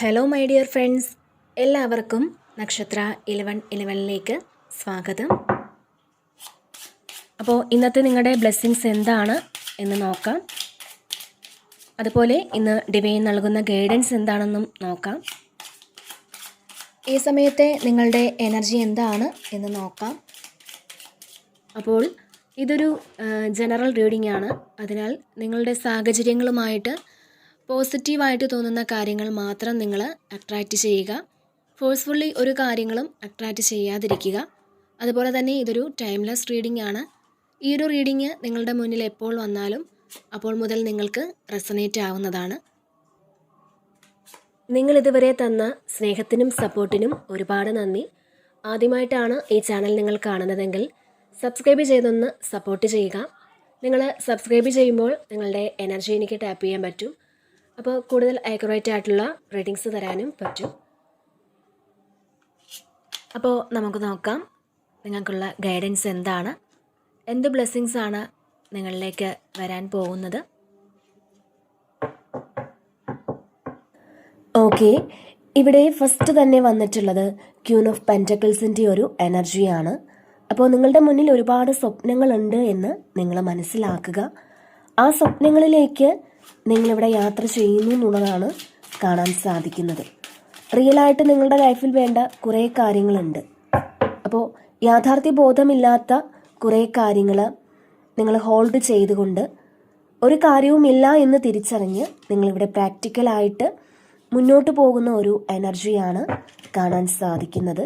Hello my dear friends എല്ലാവർക്കും നക്ഷത്ര Eleven ഇലവനിലേക്ക് സ്വാഗതം. അപ്പോൾ ഇന്നത്തെ നിങ്ങളുടെ ബ്ലെസ്സിങ്സ് എന്താണ് എന്ന് നോക്കാം. അതുപോലെ ഇന്ന് ഡിവൈൻ നൽകുന്ന ഗൈഡൻസ് എന്താണെന്നും നോക്കാം. ഈ സമയത്തെ നിങ്ങളുടെ എനർജി എന്താണ് എന്ന് നോക്കാം. അപ്പോൾ ഇതൊരു ജനറൽ റീഡിംഗ് ആണ്. അതിനാൽ നിങ്ങളുടെ സാഹചര്യങ്ങളുമായിട്ട് പോസിറ്റീവായിട്ട് തോന്നുന്ന കാര്യങ്ങൾ മാത്രം നിങ്ങൾ അട്രാക്റ്റ് ചെയ്യുക. ഫോഴ്സ്ഫുള്ളി ഒരു കാര്യങ്ങളും അട്രാക്റ്റ് ചെയ്യാതിരിക്കുക. അതുപോലെ തന്നെ ഇതൊരു ടൈംലെസ് റീഡിംഗ് ആണ്. ഈ ഒരു റീഡിങ് നിങ്ങളുടെ മുന്നിൽ എപ്പോൾ വന്നാലും അപ്പോൾ മുതൽ നിങ്ങൾക്ക് റെസനേറ്റ് ആവുന്നതാണ്. നിങ്ങൾ ഇതുവരെ തന്ന സ്നേഹത്തിനും സപ്പോർട്ടിനും ഒരുപാട് നന്ദി. ആദ്യമായിട്ടാണ് ഈ ചാനൽ നിങ്ങൾ കാണുന്നതെങ്കിൽ സബ്സ്ക്രൈബ് ചെയ്തൊന്ന് സപ്പോർട്ട് ചെയ്യുക. നിങ്ങൾ സബ്സ്ക്രൈബ് ചെയ്യുമ്പോൾ നിങ്ങളുടെ എനർജി എനിക്ക് ടാപ്പ് ചെയ്യാൻ പറ്റും. അപ്പോൾ കൂടുതൽ ആക്യുറേറ്റ് ആയിട്ടുള്ള റീഡിങ്സ് തരാനും പറ്റും. അപ്പോൾ നമുക്ക് നോക്കാം നിങ്ങൾക്കുള്ള ഗൈഡൻസ് എന്താണ്? എന്ത് ബ്ലെസ്സിങ്സ് ആണ് നിങ്ങളിലേക്ക് വരാൻ പോകുന്നത്? ഓക്കെ ഇവിടെ ഫസ്റ്റ് തന്നെ വന്നിട്ടുള്ളത് ക്യൂൺ ഓഫ് പെന്റക്കിൾസിന്റെ ഒരു എനർജിയാണ് അപ്പോൾ നിങ്ങളുടെ മുന്നിൽ ഒരുപാട് സ്വപ്നങ്ങളുണ്ട് എന്ന് നിങ്ങൾ മനസ്സിലാക്കുക. ആ സ്വപ്നങ്ങളിലേക്ക് നിങ്ങളിവിടെ യാത്ര ചെയ്യുന്നു എന്നുള്ളതാണ് കാണാൻ സാധിക്കുന്നത്. റിയലായിട്ട് നിങ്ങളുടെ ലൈഫിൽ വേണ്ട കുറേ കാര്യങ്ങളുണ്ട്. അപ്പോൾ യാഥാർത്ഥ്യ ബോധമില്ലാത്ത കുറേ കാര്യങ്ങൾ നിങ്ങൾ ഹോൾഡ് ചെയ്തുകൊണ്ട് ഒരു കാര്യവുമില്ല എന്ന് തിരിച്ചറിഞ്ഞ് നിങ്ങളിവിടെ പ്രാക്ടിക്കലായിട്ട് മുന്നോട്ട് പോകുന്ന ഒരു എനർജിയാണ് കാണാൻ സാധിക്കുന്നത്.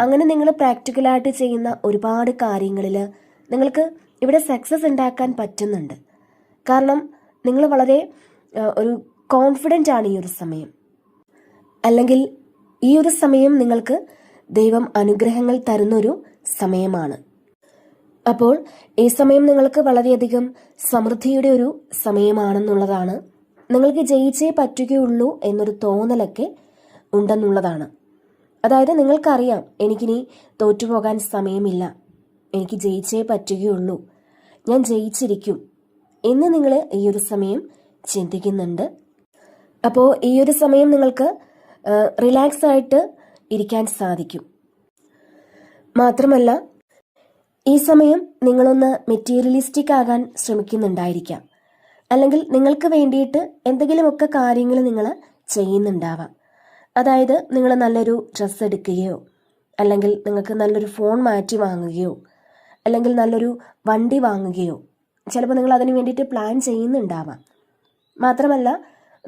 അങ്ങനെ നിങ്ങൾ പ്രാക്ടിക്കലായിട്ട് ചെയ്യുന്ന ഒരുപാട് കാര്യങ്ങളിൽ നിങ്ങൾക്ക് ഇവിടെ സക്സസ് ഉണ്ടാക്കാൻ പറ്റുന്നുണ്ട്. കാരണം നിങ്ങൾ വളരെ ഒരു കോൺഫിഡന്റ് ആണ് ഈ ഒരു സമയം. അല്ലെങ്കിൽ ഈ ഒരു സമയം നിങ്ങൾക്ക് ദൈവം അനുഗ്രഹങ്ങൾ തരുന്നൊരു സമയമാണ്. അപ്പോൾ ഈ സമയം നിങ്ങൾക്ക് വളരെയധികം സമൃദ്ധിയുടെ ഒരു സമയമാണെന്നുള്ളതാണ് നിങ്ങൾക്ക് ജയിച്ചേ പറ്റുകയുള്ളൂ എന്നൊരു തോന്നലൊക്കെ ഉണ്ടെന്നുള്ളതാണ്. അതായത് നിങ്ങൾക്കറിയാം എനിക്കിനി തോറ്റുപോകാൻ സമയമില്ല. എനിക്ക് ജയിച്ചേ പറ്റുകയുള്ളൂ. ഞാൻ ജയിച്ചിരിക്കും. എന്ന് നിങ്ങൾ ഈ ഒരു സമയം ചിന്തിക്കുന്നുണ്ട്. അപ്പോൾ ഈ ഒരു സമയം നിങ്ങൾക്ക് റിലാക്സ് ആയിട്ട് ഇരിക്കാൻ സാധിക്കും. മാത്രമല്ല ഈ സമയം നിങ്ങളൊന്ന് മെറ്റീരിയലിസ്റ്റിക് ആകാൻ ശ്രമിക്കുന്നുണ്ടായിരിക്കാം. അല്ലെങ്കിൽ നിങ്ങൾക്ക് വേണ്ടിയിട്ട് എന്തെങ്കിലുമൊക്കെ കാര്യങ്ങൾ നിങ്ങൾ ചെയ്യുന്നുണ്ടാവാം. അതായത് നിങ്ങൾ നല്ലൊരു ഡ്രസ്സ് എടുക്കുകയോ അല്ലെങ്കിൽ നിങ്ങൾക്ക് നല്ലൊരു ഫോൺ മാറ്റി വാങ്ങുകയോ അല്ലെങ്കിൽ നല്ലൊരു വണ്ടി വാങ്ങുകയോ ചിലപ്പോൾ നിങ്ങൾ അതിന് വേണ്ടിയിട്ട് പ്ലാൻ ചെയ്യുന്നുണ്ടാവാം. മാത്രമല്ല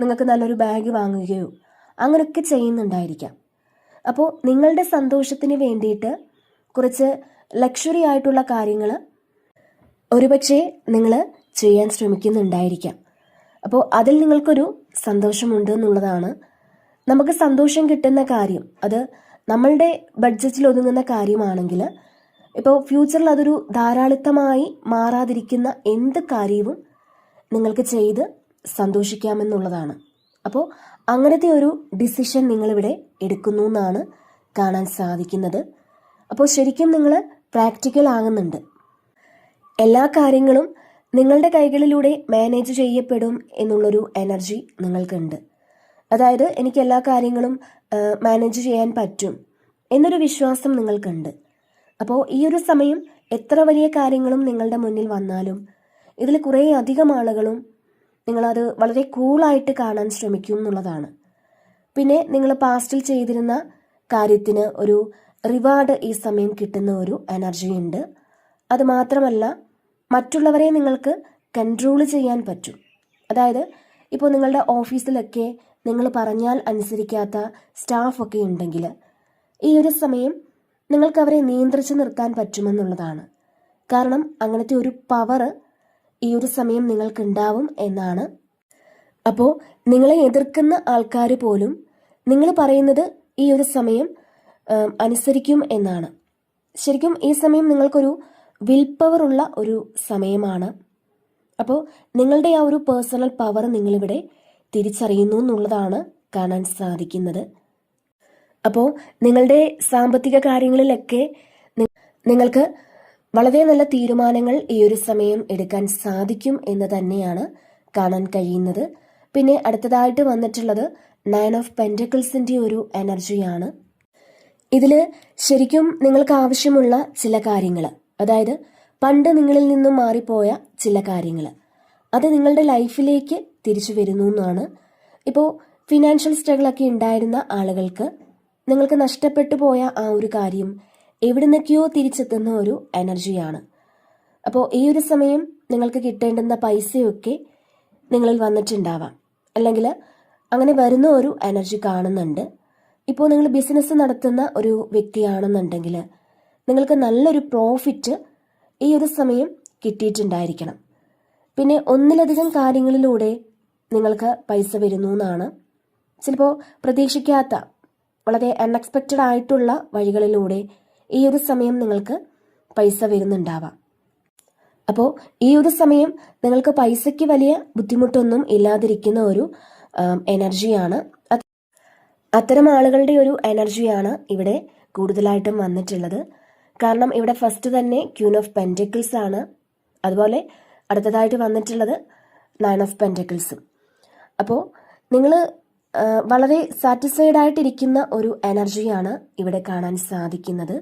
നിങ്ങൾക്ക് നല്ലൊരു ബാഗ് വാങ്ങുകയോ അങ്ങനെയൊക്കെ ചെയ്യുന്നുണ്ടായിരിക്കാം. അപ്പോൾ നിങ്ങളുടെ സന്തോഷത്തിന് വേണ്ടിയിട്ട് കുറച്ച് ലക്ഷറി ആയിട്ടുള്ള കാര്യങ്ങൾ ഒരുപക്ഷെ നിങ്ങൾ ചെയ്യാൻ ശ്രമിക്കുന്നുണ്ടായിരിക്കാം. അപ്പോൾ അതിൽ നിങ്ങൾക്കൊരു സന്തോഷമുണ്ട് എന്നുള്ളതാണ്. നമുക്ക് സന്തോഷം കിട്ടുന്ന കാര്യം അത് നമ്മളുടെ ബഡ്ജറ്റിൽ ഒതുങ്ങുന്ന കാര്യമാണെങ്കിൽ ഇപ്പോൾ ഫ്യൂച്ചറിൽ അതൊരു ധാരാളിത്തമായി മാറാതിരിക്കുന്ന എന്ത് കാര്യവും നിങ്ങൾക്ക് ചെയ്ത് സന്തോഷിക്കാമെന്നുള്ളതാണ്. അപ്പോൾ അങ്ങനത്തെ ഒരു ഡിസിഷൻ നിങ്ങളിവിടെ എടുക്കുന്നു എന്നാണ് കാണാൻ സാധിക്കുന്നത്. അപ്പോൾ ശരിക്കും നിങ്ങൾ പ്രാക്ടിക്കൽ ആകുന്നുണ്ട്. എല്ലാ കാര്യങ്ങളും നിങ്ങളുടെ കൈകളിലൂടെ മാനേജ് ചെയ്യപ്പെടും എന്നുള്ളൊരു എനർജി നിങ്ങൾക്കുണ്ട്. അതായത് എനിക്ക് എല്ലാ കാര്യങ്ങളും മാനേജ് ചെയ്യാൻ പറ്റും എന്നൊരു വിശ്വാസം നിങ്ങൾക്കുണ്ട്. അപ്പോൾ ഈ ഒരു സമയം എത്ര വലിയ കാര്യങ്ങളും നിങ്ങളുടെ മുന്നിൽ വന്നാലും ഇതിൽ കുറേ അധികം ആളുകളും നിങ്ങളത് വളരെ കൂളായിട്ട് കാണാൻ ശ്രമിക്കും എന്നുള്ളതാണ്. പിന്നെ നിങ്ങൾ പാസ്റ്റിൽ ചെയ്തിരുന്ന കാര്യത്തിന് ഒരു റിവാർഡ് ഈ സമയം കിട്ടുന്ന ഒരു എനർജി ഉണ്ട്. അത് മാത്രമല്ല മറ്റുള്ളവരെ നിങ്ങൾക്ക് കൺട്രോൾ ചെയ്യാൻ പറ്റും. അതായത് ഇപ്പോൾ നിങ്ങളുടെ ഓഫീസിലൊക്കെ നിങ്ങൾ പറഞ്ഞാൽ അനുസരിക്കാത്ത സ്റ്റാഫൊക്കെ ഉണ്ടെങ്കിൽ ഈ ഒരു സമയം നിങ്ങൾക്ക് അവരെ നിയന്ത്രിച്ചു നിർത്താൻ പറ്റുമെന്നുള്ളതാണ്. കാരണം അങ്ങനത്തെ ഒരു പവർ ഈ ഒരു സമയം നിങ്ങൾക്കുണ്ടാവും എന്നാണ്. അപ്പോൾ നിങ്ങളെ എതിർക്കുന്ന ആൾക്കാർ പോലും നിങ്ങൾ പറയുന്നത് ഈ ഒരു സമയം അനുസരിക്കും എന്നാണ്. ശരിക്കും ഈ സമയം നിങ്ങൾക്കൊരു വിൽ പവർ ഉള്ള ഒരു സമയമാണ്. അപ്പോൾ നിങ്ങളുടെ ആ ഒരു പേഴ്സണൽ പവർ നിങ്ങളിവിടെ തിരിച്ചറിയുന്നു എന്നുള്ളതാണ് കാണാൻ സാധിക്കുന്നത്. അപ്പോൾ നിങ്ങളുടെ സാമ്പത്തിക കാര്യങ്ങളിലൊക്കെ നിങ്ങൾക്ക് വളരെ നല്ല തീരുമാനങ്ങൾ ഈ ഒരു സമയം എടുക്കാൻ സാധിക്കും എന്ന് തന്നെയാണ് കാണാൻ കഴിയുന്നത്. പിന്നെ അടുത്തതായിട്ട് വന്നിട്ടുള്ളത് നയൻ ഓഫ് പെന്റക്കിൾസിന്റെ ഒരു എനർജിയാണ് ഇതിൽ ശരിക്കും നിങ്ങൾക്ക് ആവശ്യമുള്ള ചില കാര്യങ്ങൾ അതായത് പണ്ട് നിങ്ങളിൽ നിന്നും മാറിപ്പോയ ചില കാര്യങ്ങൾ അത് നിങ്ങളുടെ ലൈഫിലേക്ക് തിരിച്ചു വരുന്നു എന്നാണ്. ഇപ്പോൾ ഫിനാൻഷ്യൽ സ്ട്രഗിളൊക്കെ ഉണ്ടായിരുന്ന ആളുകൾക്ക് നിങ്ങൾക്ക് നഷ്ടപ്പെട്ടു പോയ ആ ഒരു കാര്യം എവിടെ നിന്നൊക്കെയോ തിരിച്ചെത്തുന്ന ഒരു എനർജിയാണ്. അപ്പോൾ ഈ ഒരു സമയം നിങ്ങൾക്ക് കിട്ടേണ്ടുന്ന പൈസയൊക്കെ നിങ്ങളിൽ വന്നിട്ടുണ്ടാവാം. അല്ലെങ്കിൽ അങ്ങനെ വരുന്ന ഒരു എനർജി കാണുന്നുണ്ട്. ഇപ്പോൾ നിങ്ങൾ ബിസിനസ് നടത്തുന്ന ഒരു വ്യക്തിയാണെന്നുണ്ടെങ്കിൽ നിങ്ങൾക്ക് നല്ലൊരു പ്രോഫിറ്റ് ഈ ഒരു സമയം കിട്ടിയിട്ടുണ്ടായിരിക്കണം. പിന്നെ ഒന്നിലധികം കാര്യങ്ങളിലൂടെ നിങ്ങൾക്ക് പൈസ വരുന്നു എന്നാണ് ചിലപ്പോൾ പ്രതീക്ഷിക്കാത്ത വളരെ അൺഎക്സ്പെക്റ്റഡ് ആയിട്ടുള്ള വഴികളിലൂടെ ഈ ഒരു സമയം നിങ്ങൾക്ക് പൈസ വരുന്നുണ്ടാവാം. അപ്പോൾ ഈ ഒരു സമയം നിങ്ങൾക്ക് പൈസയ്ക്ക് വലിയ ബുദ്ധിമുട്ടൊന്നും ഇല്ലാതിരിക്കുന്ന ഒരു എനർജിയാണ്. അത് അത്തരം ആളുകളുടെ ഒരു എനർജിയാണ് ഇവിടെ കൂടുതലായിട്ടും വന്നിട്ടുള്ളത്. കാരണം ഇവിടെ ഫസ്റ്റ് തന്നെ ക്യൂൻ ഓഫ് പെന്റക്കിൾസ് ആണ്. അതുപോലെ അടുത്തതായിട്ട് വന്നിട്ടുള്ളത് നയൻ ഓഫ് പെന്റക്കിൾസും അപ്പോൾ നിങ്ങൾ വളരെ സാറ്റിസ്ഫൈഡ് ആയിട്ടിരിക്കുന്ന ഒരു എനർജിയാണ് ഇവിടെ കാണാൻ സാധിക്കുന്നത്.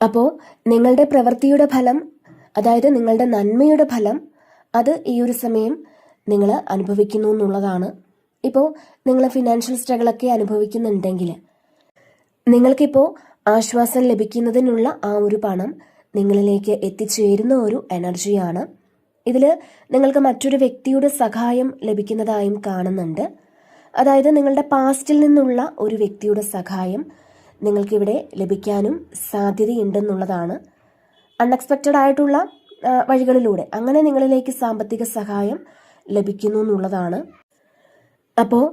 അപ്പോൾ നിങ്ങളുടെ പ്രവൃത്തിയുടെ ഫലം അതായത് നിങ്ങളുടെ നന്മയുടെ ഫലം അത് ഈ ഒരു സമയം നിങ്ങൾ അനുഭവിക്കുന്നു എന്നുള്ളതാണ്. ഇപ്പോൾ നിങ്ങൾ ഫിനാൻഷ്യൽ സ്ട്രഗിളൊക്കെ അനുഭവിക്കുന്നുണ്ടെങ്കിൽ നിങ്ങൾക്കിപ്പോൾ ആശ്വാസം ലഭിക്കുന്നതിനുള്ള ആ ഒരു പണം നിങ്ങളിലേക്ക് എത്തിച്ചേരുന്ന ഒരു എനർജിയാണ് ഇതിൽ നിങ്ങൾക്ക് മറ്റൊരു വ്യക്തിയുടെ സഹായം ലഭിക്കുന്നതായും കാണുന്നുണ്ട്. അതായത് നിങ്ങളുടെ പാസ്റ്റിൽ നിന്നുള്ള ഒരു വ്യക്തിയുടെ സഹായം നിങ്ങൾക്കിവിടെ ലഭിക്കാനും സാധ്യതയുണ്ടെന്നുള്ളതാണ്. അൺഎക്സ്പെക്റ്റഡ് ആയിട്ടുള്ള വഴികളിലൂടെ അങ്ങനെ നിങ്ങളിലേക്ക് സാമ്പത്തിക സഹായം ലഭിക്കുന്നു എന്നുള്ളതാണ്. അപ്പോൾ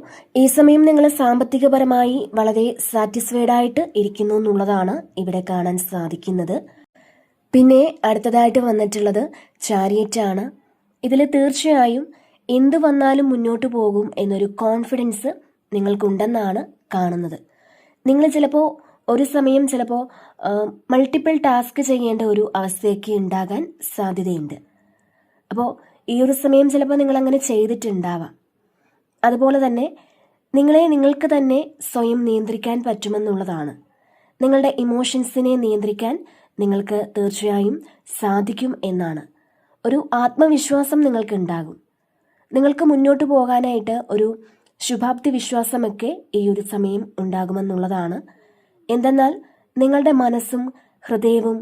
ഈ സമയം നിങ്ങൾ സാമ്പത്തികപരമായി വളരെ സാറ്റിസ്ഫൈഡ് ആയിട്ട് ഇരിക്കുന്നു എന്നുള്ളതാണ് ഇവിടെ കാണാൻ സാധിക്കുന്നത്. പിന്നെ അടുത്തതായിട്ട് വന്നിട്ടുള്ളത് ചാരിയറ്റാണ് ഇതിൽ തീർച്ചയായും എന്തു വന്നാലും മുന്നോട്ട് പോകും എന്നൊരു കോൺഫിഡൻസ് നിങ്ങൾക്കുണ്ടെന്നാണ് കാണുന്നത്. നിങ്ങൾ ചിലപ്പോൾ ഒരു സമയം ചിലപ്പോൾ മൾട്ടിപ്പിൾ ടാസ്ക് ചെയ്യേണ്ട ഒരു അവസ്ഥയൊക്കെ ഉണ്ടാകാൻ സാധ്യതയുണ്ട്. അപ്പോൾ ഈ ഒരു സമയം ചിലപ്പോൾ നിങ്ങൾ അങ്ങനെ ചെയ്തിട്ടുണ്ടാവാം. അതുപോലെ തന്നെ നിങ്ങളെ നിങ്ങൾക്ക് തന്നെ സ്വയം നിയന്ത്രിക്കാൻ പറ്റുമെന്നുള്ളതാണ്. നിങ്ങളുടെ ഇമോഷൻസിനെ നിയന്ത്രിക്കാൻ നിങ്ങൾക്ക് തീർച്ചയായും സാധിക്കും എന്നാണ്. ഒരു ആത്മവിശ്വാസം നിങ്ങൾക്ക് ഉണ്ടാകും നിങ്ങൾക്ക് മുന്നോട്ട് പോകാനായിട്ട് ഒരു ശുഭാപ്തി വിശ്വാസമൊക്കെ ഈ ഒരു സമയം ഉണ്ടാകുമെന്നുള്ളതാണ്. എന്തെന്നാൽ നിങ്ങളുടെ മനസ്സും ഹൃദയവും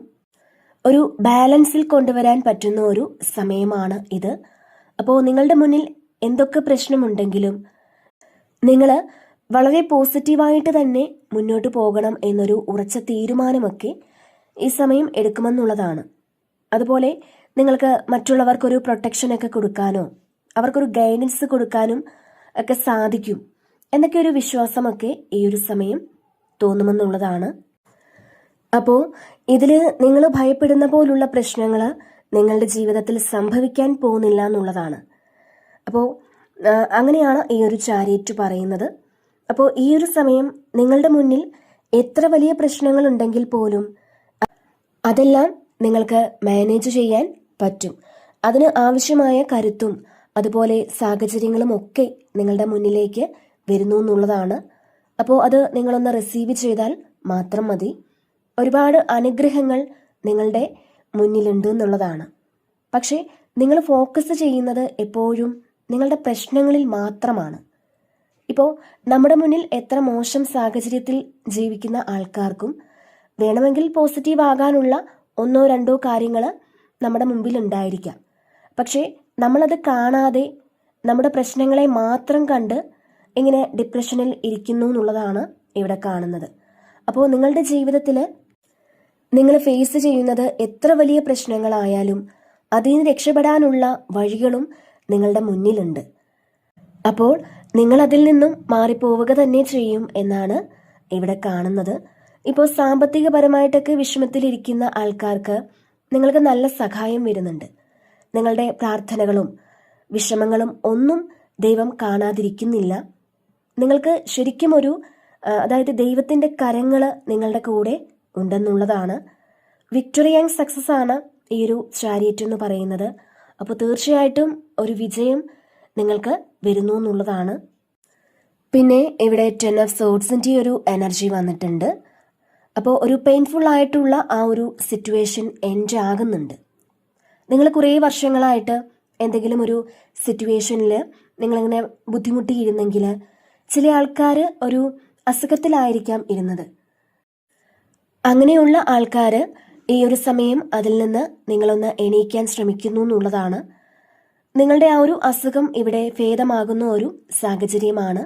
ഒരു ബാലൻസിൽ കൊണ്ടുവരാൻ പറ്റുന്ന ഒരു സമയമാണ് ഇത്. അപ്പോൾ നിങ്ങളുടെ മുന്നിൽ എന്തൊക്കെ പ്രശ്നമുണ്ടെങ്കിലും നിങ്ങൾ വളരെ പോസിറ്റീവായിട്ട് തന്നെ മുന്നോട്ട് പോകണം എന്നൊരു ഉറച്ച തീരുമാനമൊക്കെ ഈ സമയം എടുക്കുമെന്നുള്ളതാണ്. അതുപോലെ നിങ്ങൾക്ക് മറ്റുള്ളവർക്കൊരു പ്രൊട്ടക്ഷനൊക്കെ കൊടുക്കാനോ അവർക്കൊരു ഗൈഡൻസ് കൊടുക്കാനും ഒക്കെ സാധിക്കും. എന്നൊക്കെ ഒരു വിശ്വാസമൊക്കെ ഈ ഒരു സമയം തോന്നുമെന്നുള്ളതാണ്. അപ്പോൾ ഇതിൽ നിങ്ങൾ ഭയപ്പെടുന്ന പോലുള്ള പ്രശ്നങ്ങൾ നിങ്ങളുടെ ജീവിതത്തിൽ സംഭവിക്കാൻ പോകുന്നില്ല എന്നുള്ളതാണ്. അപ്പോൾ അങ്ങനെയാണ് ഈ ഒരു ചാരിയറ്റ് പറയുന്നത്. അപ്പോൾ ഈ ഒരു സമയം നിങ്ങളുടെ മുന്നിൽ എത്ര വലിയ പ്രശ്നങ്ങൾ ഉണ്ടെങ്കിൽ പോലും അതെല്ലാം നിങ്ങൾക്ക് മാനേജ് ചെയ്യാൻ പറ്റും. അതിന് ആവശ്യമായ കരുത്തും അതുപോലെ സാഹചര്യങ്ങളും ഒക്കെ നിങ്ങളുടെ മുന്നിലേക്ക് വരുന്നു എന്നുള്ളതാണ്. അപ്പോൾ അത് നിങ്ങളൊന്ന് റിസീവ് ചെയ്താൽ മാത്രം മതി. ഒരുപാട് അനുഗ്രഹങ്ങൾ നിങ്ങളുടെ മുന്നിലുണ്ട് എന്നുള്ളതാണ്. പക്ഷേ നിങ്ങൾ ഫോക്കസ് ചെയ്യുന്നത് എപ്പോഴും നിങ്ങളുടെ പ്രശ്നങ്ങളിൽ മാത്രമാണ്. ഇപ്പോൾ നമ്മുടെ മുന്നിൽ എത്ര മോശം സാഹചര്യത്തിൽ ജീവിക്കുന്ന ആൾക്കാർക്കും വേണമെങ്കിൽ പോസിറ്റീവ് ആകാനുള്ള ഒന്നോ രണ്ടോ കാര്യങ്ങൾ നമ്മുടെ മുമ്പിൽ ഉണ്ടായിരിക്കാം. പക്ഷേ നമ്മളത് കാണാതെ നമ്മുടെ പ്രശ്നങ്ങളെ മാത്രം കണ്ട് ഇങ്ങനെ ഡിപ്രഷനിൽ ഇരിക്കുന്നു എന്നുള്ളതാണ് ഇവിടെ കാണുന്നത്. അപ്പോൾ നിങ്ങളുടെ ജീവിതത്തിൽ നിങ്ങൾ ഫേസ് ചെയ്യുന്നത് എത്ര വലിയ പ്രശ്നങ്ങളായാലും അതിൽ നിന്ന് രക്ഷപ്പെടാനുള്ള വഴികളും നിങ്ങളുടെ മുന്നിലുണ്ട്. അപ്പോൾ നിങ്ങൾ അതിൽ നിന്നും മാറിപ്പോവുക തന്നെ ചെയ്യും എന്നാണ് ഇവിടെ കാണുന്നത്. ഇപ്പോൾ സാമ്പത്തികപരമായിട്ടൊക്കെ വിഷമത്തിലിരിക്കുന്ന ആൾക്കാർക്ക് നിങ്ങൾക്ക് നല്ല സഹായം വരുന്നുണ്ട്. നിങ്ങളുടെ പ്രാർത്ഥനകളും വിഷമങ്ങളും ഒന്നും ദൈവം കാണാതിരിക്കുന്നില്ല. നിങ്ങൾക്ക് ശരിക്കും ഒരു അതായത് ദൈവത്തിന്റെ കരങ്ങൾ നിങ്ങളുടെ കൂടെ ഉണ്ടെന്നുള്ളതാണ്. വിക്ടറി ആൻഡ് സക്സസ് ആണ് ഈ ഒരു ചാരിയറ്റ് എന്ന് പറയുന്നത്. അപ്പോൾ തീർച്ചയായിട്ടും ഒരു വിജയം നിങ്ങൾക്ക് വരുന്നു എന്നുള്ളതാണ്. പിന്നെ ഇവിടെ ടെൻ ഓഫ് സോഡ്സിന്റെ ഒരു എനർജി വന്നിട്ടുണ്ട്. അപ്പോൾ ഒരു പെയിൻഫുൾ ആയിട്ടുള്ള ആ ഒരു സിറ്റുവേഷൻ എൻഡ് ആകുന്നുണ്ട്. നിങ്ങൾ കുറേ വർഷങ്ങളായിട്ട് എന്തെങ്കിലും ഒരു സിറ്റുവേഷനിൽ നിങ്ങളിങ്ങനെ ബുദ്ധിമുട്ടിയിരുന്നെങ്കിൽ ചില ആൾക്കാർ ഒരു അസുഖത്തിലായിരിക്കാം ഇരുന്നത്. അങ്ങനെയുള്ള ആൾക്കാർ ഈ ഒരു സമയം അതിൽ നിന്ന് നിങ്ങളൊന്ന് എണീക്കാൻ ശ്രമിക്കുന്നു എന്നുള്ളതാണ്. നിങ്ങളുടെ ആ ഒരു അസുഖം ഇവിടെ ഭേദമാകുന്ന ഒരു സാഹചര്യമാണ്.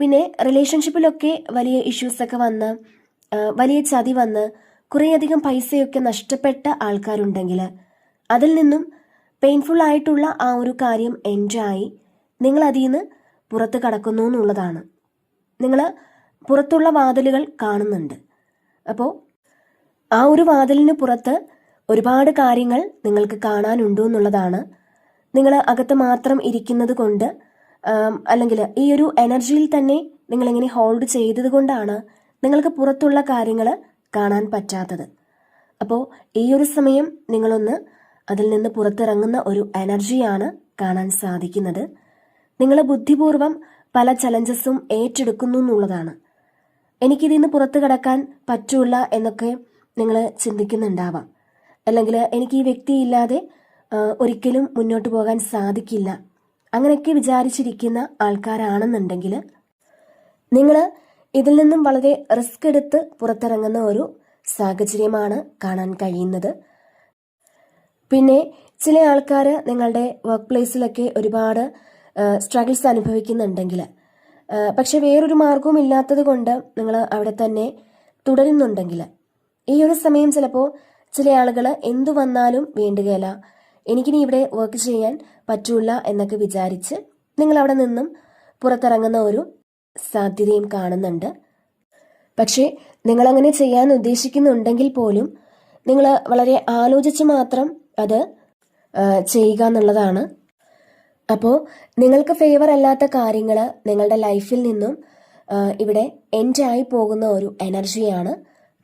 പിന്നെ റിലേഷൻഷിപ്പിലൊക്കെ വലിയ ഇഷ്യൂസൊക്കെ വന്ന് വലിയ ചതി വന്ന് കുറേയധികം പൈസയൊക്കെ നഷ്ടപ്പെട്ട ആൾക്കാരുണ്ടെങ്കിൽ അതിൽ നിന്നും പെയിൻഫുൾ ആയിട്ടുള്ള ആ ഒരു കാര്യം എൻജായി നിങ്ങൾ അതിൽ നിന്ന് പുറത്ത് കടക്കുന്നു എന്നുള്ളതാണ്. നിങ്ങൾ പുറത്തുള്ള വാതിലുകൾ കാണുന്നുണ്ട്. അപ്പോൾ ആ ഒരു വാതിലിന് പുറത്ത് ഒരുപാട് കാര്യങ്ങൾ നിങ്ങൾക്ക് കാണാനുണ്ടോ എന്നുള്ളതാണ്. നിങ്ങൾ അകത്ത് മാത്രം ഇരിക്കുന്നത് കൊണ്ട് അല്ലെങ്കിൽ ഈ ഒരു എനർജിയിൽ തന്നെ നിങ്ങളിങ്ങനെ ഹോൾഡ് ചെയ്തത് കൊണ്ടാണ് നിങ്ങൾക്ക് പുറത്തുള്ള കാര്യങ്ങൾ കാണാൻ പറ്റാത്തത്. അപ്പോൾ ഈ ഒരു സമയം നിങ്ങളൊന്ന് അതിൽ നിന്ന് പുറത്തിറങ്ങുന്ന ഒരു എനർജിയാണ് കാണാൻ സാധിക്കുന്നത്. നിങ്ങൾ ബുദ്ധിപൂർവം പല ചലഞ്ചസും ഏറ്റെടുക്കുന്നു എന്നുള്ളതാണ്. എനിക്കിതിൽ നിന്ന് പുറത്തു കിടക്കാൻ പറ്റൂല എന്നൊക്കെ നിങ്ങൾ ചിന്തിക്കുന്നുണ്ടാവാം. അല്ലെങ്കിൽ എനിക്ക് ഈ വ്യക്തിയില്ലാതെ ഒരിക്കലും മുന്നോട്ട് പോകാൻ സാധിക്കില്ല. അങ്ങനെയൊക്കെ വിചാരിച്ചിരിക്കുന്ന ആൾക്കാരാണെന്നുണ്ടെങ്കിൽ നിങ്ങൾ ഇതിൽ നിന്നും വളരെ റിസ്ക് എടുത്ത് പുറത്തിറങ്ങുന്ന ഒരു സാഹചര്യമാണ് കാണാൻ കഴിയുന്നത്. പിന്നെ ചില ആൾക്കാർ നിങ്ങളുടെ വർക്ക് പ്ലേസിലൊക്കെ ഒരുപാട് സ്ട്രഗിൾസ് അനുഭവിക്കുന്നുണ്ടെങ്കിൽ പക്ഷെ വേറൊരു മാർഗവും ഇല്ലാത്തത് കൊണ്ട് നിങ്ങൾ അവിടെ തന്നെ തുടരുന്നുണ്ടെങ്കിൽ ഈ ഒരു സമയം ചിലപ്പോൾ ചില ആളുകൾ എന്തു വന്നാലും വേണ്ടുകയില്ല. എനിക്കിനി ഇവിടെ വർക്ക് ചെയ്യാൻ പറ്റൂല എന്നൊക്കെ വിചാരിച്ച് നിങ്ങൾ അവിടെ നിന്നും പുറത്തിറങ്ങുന്ന ഒരു സാധ്യതയും കാണുന്നുണ്ട്. പക്ഷേ നിങ്ങളങ്ങനെ ചെയ്യാൻ ഉദ്ദേശിക്കുന്നുണ്ടെങ്കിൽ പോലും നിങ്ങൾ വളരെ ആലോചിച്ച് മാത്രം അത് ചെയ്യുക എന്നുള്ളതാണ് അപ്പോൾ നിങ്ങൾക്ക് ഫേവർ അല്ലാത്ത കാര്യങ്ങൾ നിങ്ങളുടെ ലൈഫിൽ നിന്നും ഇവിടെ എൻഡ് ആയി പോകുന്ന ഒരു എനർജിയാണ്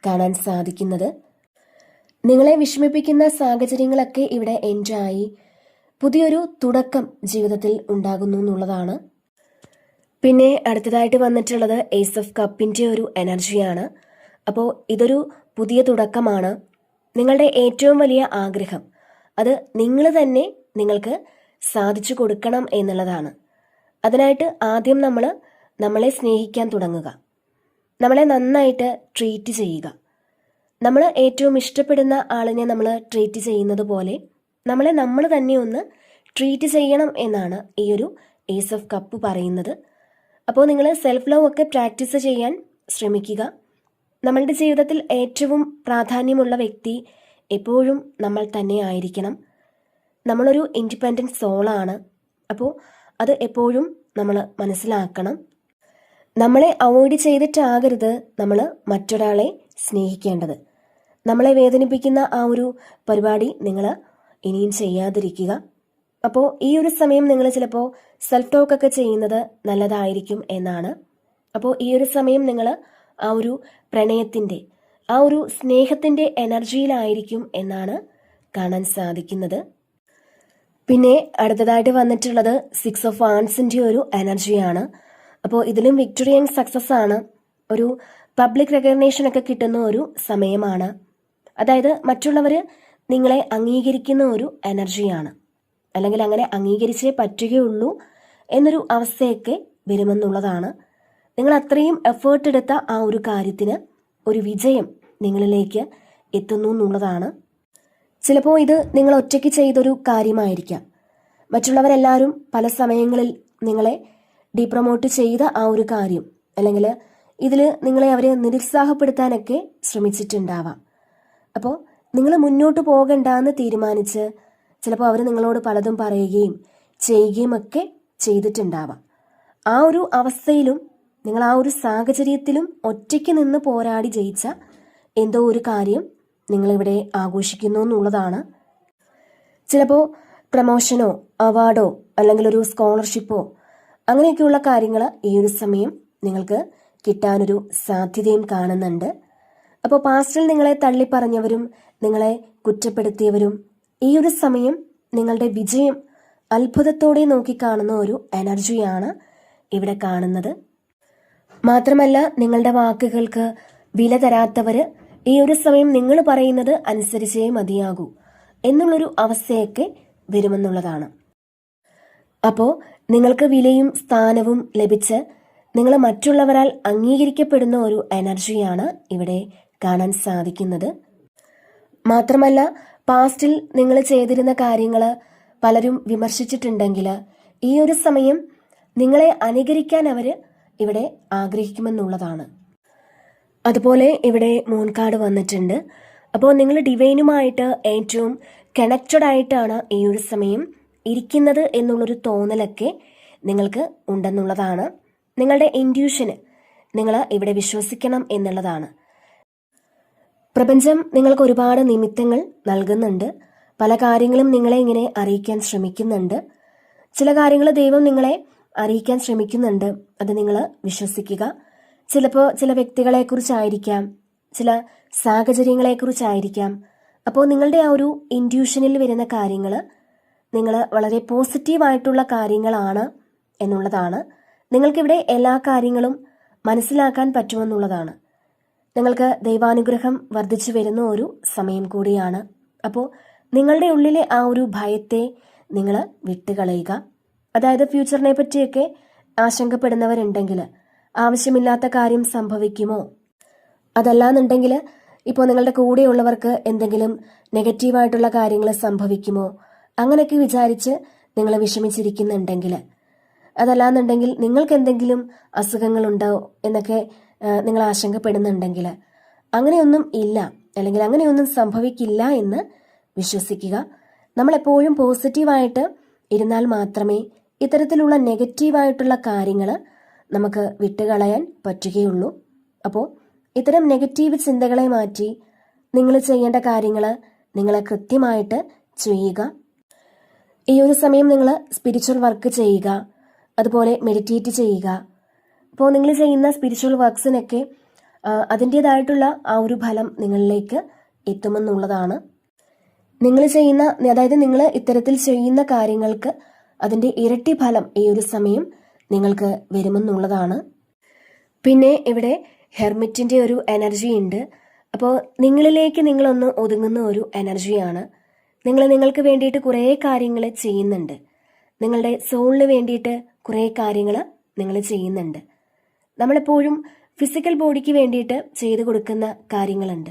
കാണാൻ സാധിക്കുന്നത്. നിങ്ങളെ വിഷമിപ്പിക്കുന്ന സാഹചര്യങ്ങളൊക്കെ ഇവിടെ എൻഡ് ആയി പുതിയൊരു തുടക്കം ജീവിതത്തിൽ ഉണ്ടാകുന്നു എന്നുള്ളതാണ്. പിന്നെ അടുത്തതായിട്ട് വന്നിട്ടുള്ളത് ഏസ് ഓഫ് കപ്പിന്റെ ഒരു എനർജിയാണ് അപ്പോൾ ഇതൊരു പുതിയ തുടക്കമാണ്. നിങ്ങളുടെ ഏറ്റവും വലിയ ആഗ്രഹം അത് നിങ്ങൾ തന്നെ നിങ്ങൾക്ക് സാധിച്ചു കൊടുക്കണം എന്നുള്ളതാണ്. അതിനായിട്ട് ആദ്യം നമ്മൾ നമ്മളെ സ്നേഹിക്കാൻ തുടങ്ങുക. നമ്മളെ നന്നായിട്ട് ട്രീറ്റ് ചെയ്യുക. നമ്മൾ ഏറ്റവും ഇഷ്ടപ്പെടുന്ന ആളിനെ നമ്മൾ ട്രീറ്റ് ചെയ്യുന്നത് പോലെ നമ്മളെ നമ്മൾ തന്നെ ഒന്ന് ട്രീറ്റ് ചെയ്യണം എന്നാണ് ഈ ഒരു ഏസ് ഓഫ് കപ്പ് പറയുന്നത്. അപ്പോൾ നിങ്ങൾ സെൽഫ് ലവ് ഒക്കെ പ്രാക്ടീസ് ചെയ്യാൻ ശ്രമിക്കുക. നമ്മളുടെ ജീവിതത്തിൽ ഏറ്റവും പ്രാധാന്യമുള്ള വ്യക്തി എപ്പോഴും നമ്മൾ തന്നെ ആയിരിക്കണം. നമ്മളൊരു ഇൻഡിപെൻഡന്റ് സോളാണ്. അപ്പോൾ അത് എപ്പോഴും നമ്മൾ മനസ്സിലാക്കണം. നമ്മളെ അവോയ്ഡ് ചെയ്തിട്ടാകരുത് നമ്മൾ മറ്റൊരാളെ സ്നേഹിക്കേണ്ടത്. നമ്മളെ വേദനിപ്പിക്കുന്ന ആ ഒരു പരിപാടി നിങ്ങൾ ഇനിയും ചെയ്യാതിരിക്കുക. അപ്പോൾ ഈ ഒരു സമയം നിങ്ങൾ ചിലപ്പോൾ സെൽഫ് ടോക്ക് ഒക്കെ ചെയ്യുന്നത് നല്ലതായിരിക്കും എന്നാണ്. അപ്പോൾ ഈ ഒരു സമയം നിങ്ങൾ ആ ഒരു പ്രണയത്തിന്റെ ആ ഒരു സ്നേഹത്തിന്റെ എനർജിയിലായിരിക്കും എന്നാണ് കാണാൻ സാധിക്കുന്നത്. പിന്നെ അടുത്തതായിട്ട് വന്നിട്ടുള്ളത് സിക്സ് ഓഫ് ആൺസിന്റെ ഒരു എനർജിയാണ്. അപ്പോൾ ഇതിലും വിക്ടോറിയൻ സക്സസ് ആണ്. ഒരു പബ്ലിക് റെക്കഗ്നേഷൻ ഒക്കെ കിട്ടുന്ന ഒരു സമയമാണ്. അതായത് മറ്റുള്ളവർ നിങ്ങളെ അംഗീകരിക്കുന്ന ഒരു എനർജിയാണ്. അല്ലെങ്കിൽ അങ്ങനെ അംഗീകരിച്ചേ പറ്റുകയുള്ളൂ എന്നൊരു അവസ്ഥയൊക്കെ വരുമെന്നുള്ളതാണ്. നിങ്ങൾ അത്രയും എഫേർട്ട് എടുത്ത ആ ഒരു കാര്യത്തിന് ഒരു വിജയം നിങ്ങളിലേക്ക് എത്തുന്നു എന്നുള്ളതാണ്. ചിലപ്പോൾ ഇത് നിങ്ങൾ ഒറ്റയ്ക്ക് ചെയ്തൊരു കാര്യമായിരിക്കാം. മറ്റുള്ളവരെല്ലാവരും പല സമയങ്ങളിൽ നിങ്ങളെ ഡിപ്രൊമോട്ട് ചെയ്ത ആ ഒരു കാര്യം അല്ലെങ്കിൽ ഇതിൽ നിങ്ങളെ അവരെ നിരുത്സാഹപ്പെടുത്താനൊക്കെ ശ്രമിച്ചിട്ടുണ്ടാവാം. അപ്പോൾ നിങ്ങൾ മുന്നോട്ട് പോകണ്ട എന്ന് തീരുമാനിച്ച് ചിലപ്പോൾ അവർ നിങ്ങളോട് പലതും പറയുകയും ചെയ്യുകയും ഒക്കെ ചെയ്തിട്ടുണ്ടാവാം. ആ ഒരു അവസ്ഥയിലും നിങ്ങൾ ആ ഒരു സാഹചര്യത്തിലും ഒറ്റയ്ക്ക് നിന്ന് പോരാടി ജയിച്ച എന്തോ ഒരു കാര്യം നിങ്ങളിവിടെ ആഘോഷിക്കുന്നു എന്നുള്ളതാണ്. ചിലപ്പോൾ പ്രമോഷനോ അവാർഡോ അല്ലെങ്കിൽ ഒരു സ്കോളർഷിപ്പോ അങ്ങനെയൊക്കെയുള്ള കാര്യങ്ങൾ ഈ ഒരു സമയം നിങ്ങൾക്ക് കിട്ടാനൊരു സാധ്യതയും കാണുന്നുണ്ട്. അപ്പോൾ പാസ്റ്റിൽ നിങ്ങളെ തള്ളിപ്പറഞ്ഞവരും നിങ്ങളെ കുറ്റപ്പെടുത്തിയവരും ഈ ഒരു സമയം നിങ്ങളുടെ വിജയം അത്ഭുതത്തോടെ നോക്കിക്കാണുന്ന ഒരു എനർജിയാണ് ഇവിടെ കാണുന്നത്. മാത്രമല്ല നിങ്ങളുടെ വാക്കുകൾക്ക് വില തരാത്തവര് ഈ ഒരു സമയം നിങ്ങൾ പറയുന്നത് അനുസരിച്ചേ മതിയാകൂ എന്നുള്ളൊരു അവസ്ഥയൊക്കെ വരുമെന്നുള്ളതാണ്. അപ്പോൾ നിങ്ങൾക്ക് വിലയും സ്ഥാനവും ലഭിച്ച് നിങ്ങൾ മറ്റുള്ളവരാൽ അംഗീകരിക്കപ്പെടുന്ന ഒരു എനർജിയാണ് ഇവിടെ കാണാൻ സാധിക്കുന്നത്. മാത്രമല്ല പാസ്റ്റിൽ നിങ്ങൾ ചെയ്തിരുന്ന കാര്യങ്ങൾ പലരും വിമർശിച്ചിട്ടുണ്ടെങ്കിൽ ഈ ഒരു സമയം നിങ്ങളെ അനുകരിക്കാൻ അവർ ഇവിടെ ആഗ്രഹിക്കുമെന്നുള്ളതാണ്. അതുപോലെ ഇവിടെ മൂൺ കാർഡ് വന്നിട്ടുണ്ട്. അപ്പോൾ നിങ്ങൾ ഡിവൈനുമായിട്ട് ഏറ്റവും കണക്റ്റഡ് ആയിട്ടാണ് ഈ ഒരു സമയം ഇരിക്കുന്നത് എന്നുള്ളൊരു തോന്നലൊക്കെ നിങ്ങൾക്ക് ഉണ്ടെന്നുള്ളതാണ്. നിങ്ങളുടെ ഇൻഡ്യൂഷന് നിങ്ങൾ ഇവിടെ വിശ്വസിക്കണം എന്നുള്ളതാണ്. പ്രപഞ്ചം നിങ്ങൾക്ക് ഒരുപാട് നിമിത്തങ്ങൾ നൽകുന്നുണ്ട്. പല കാര്യങ്ങളും നിങ്ങളെ ഇങ്ങനെ അറിയിക്കാൻ ശ്രമിക്കുന്നുണ്ട്. ചില കാര്യങ്ങൾ ദൈവം നിങ്ങളെ അറിയിക്കാൻ ശ്രമിക്കുന്നുണ്ട്. അത് നിങ്ങൾ വിശ്വസിക്കുക. ചിലപ്പോൾ ചില വ്യക്തികളെക്കുറിച്ചായിരിക്കാം ചില സാഹചര്യങ്ങളെക്കുറിച്ചായിരിക്കാം. അപ്പോൾ നിങ്ങളുടെ ആ ഒരു ഇൻഡ്യൂഷനിൽ വരുന്ന കാര്യങ്ങൾ നിങ്ങൾ വളരെ പോസിറ്റീവായിട്ടുള്ള കാര്യങ്ങളാണ് എന്നുള്ളതാണ്. നിങ്ങൾക്കിവിടെ എല്ലാ കാര്യങ്ങളും മനസ്സിലാക്കാൻ പറ്റുമെന്നുള്ളതാണ്. നിങ്ങൾക്ക് ദൈവാനുഗ്രഹം വർദ്ധിച്ചു വരുന്ന ഒരു സമയം കൂടിയാണ്. അപ്പോൾ നിങ്ങളുടെ ഉള്ളിലെ ആ ഒരു ഭയത്തെ നിങ്ങൾ വിട്ടുകളയുക. അതായത് ഫ്യൂച്ചറിനെ പറ്റിയൊക്കെ ആശങ്കപ്പെടുന്നവരുണ്ടെങ്കിൽ ആവശ്യമില്ലാത്ത കാര്യം സംഭവിക്കുമോ? അതല്ലാന്നുണ്ടെങ്കിൽ ഇപ്പോൾ നിങ്ങളുടെ കൂടെയുള്ളവർക്ക് എന്തെങ്കിലും നെഗറ്റീവായിട്ടുള്ള കാര്യങ്ങൾ സംഭവിക്കുമോ? അങ്ങനെയൊക്കെ വിചാരിച്ച് നിങ്ങൾ വിഷമിച്ചിരിക്കുന്നുണ്ടെങ്കിൽ. അതല്ലാന്നുണ്ടെങ്കിൽ നിങ്ങൾക്ക് എന്തെങ്കിലും അസുഖങ്ങളുണ്ടോ എന്നൊക്കെ നിങ്ങൾ ആശങ്കപ്പെടുന്നുണ്ടെങ്കിൽ. അങ്ങനെയൊന്നും ഇല്ല. അല്ലെങ്കിൽ അങ്ങനെയൊന്നും സംഭവിക്കില്ല എന്ന് വിശ്വസിക്കുക. നമ്മളെപ്പോഴും പോസിറ്റീവായിട്ട് ഇരുന്നാൽ മാത്രമേ ഇത്തരത്തിലുള്ള നെഗറ്റീവായിട്ടുള്ള കാര്യങ്ങൾ നമുക്ക് വിട്ടുകളയാൻ പറ്റുകയുള്ളൂ. അപ്പോൾ ഇത്തരം നെഗറ്റീവ് ചിന്തകളെ മാറ്റി നിങ്ങൾ ചെയ്യേണ്ട കാര്യങ്ങൾ നിങ്ങൾ കൃത്യമായിട്ട് ചെയ്യുക. ഈ ഒരു സമയം നിങ്ങൾ സ്പിരിച്വൽ വർക്ക് ചെയ്യുക. അതുപോലെ മെഡിറ്റേറ്റ് ചെയ്യുക. അപ്പോൾ നിങ്ങൾ ചെയ്യുന്ന സ്പിരിച്വൽ വർക്ക്സിനൊക്കെ അതിന്റേതായിട്ടുള്ള ആ ഒരു ഫലം നിങ്ങളിലേക്ക് എത്തുമെന്നുള്ളതാണ്. നിങ്ങൾ ചെയ്യുന്ന അതായത് നിങ്ങൾ ഇത്തരത്തിൽ ചെയ്യുന്ന കാര്യങ്ങൾക്ക് അതിന്റെ ഇരട്ടി ഫലം ഈ ഒരു സമയം നിങ്ങൾക്ക് വരുമെന്നുള്ളതാണ്. പിന്നെ ഇവിടെ ഹെർമിറ്റിന്റെ ഒരു എനർജി ഉണ്ട്. അപ്പോൾ നിങ്ങളിലേക്ക് നിങ്ങളൊന്ന് ഒതുങ്ങുന്ന ഒരു എനർജിയാണ് നിങ്ങൾ നിങ്ങൾക്ക് വേണ്ടിയിട്ട് കുറേ കാര്യങ്ങൾ ചെയ്യുന്നുണ്ട്. നിങ്ങളുടെ സോളിന് വേണ്ടിയിട്ട് കുറേ കാര്യങ്ങൾ നിങ്ങൾ ചെയ്യുന്നുണ്ട്. നമ്മളെപ്പോഴും ഫിസിക്കൽ ബോഡിക്ക് വേണ്ടിയിട്ട് ചെയ്തു കൊടുക്കുന്ന കാര്യങ്ങളുണ്ട്.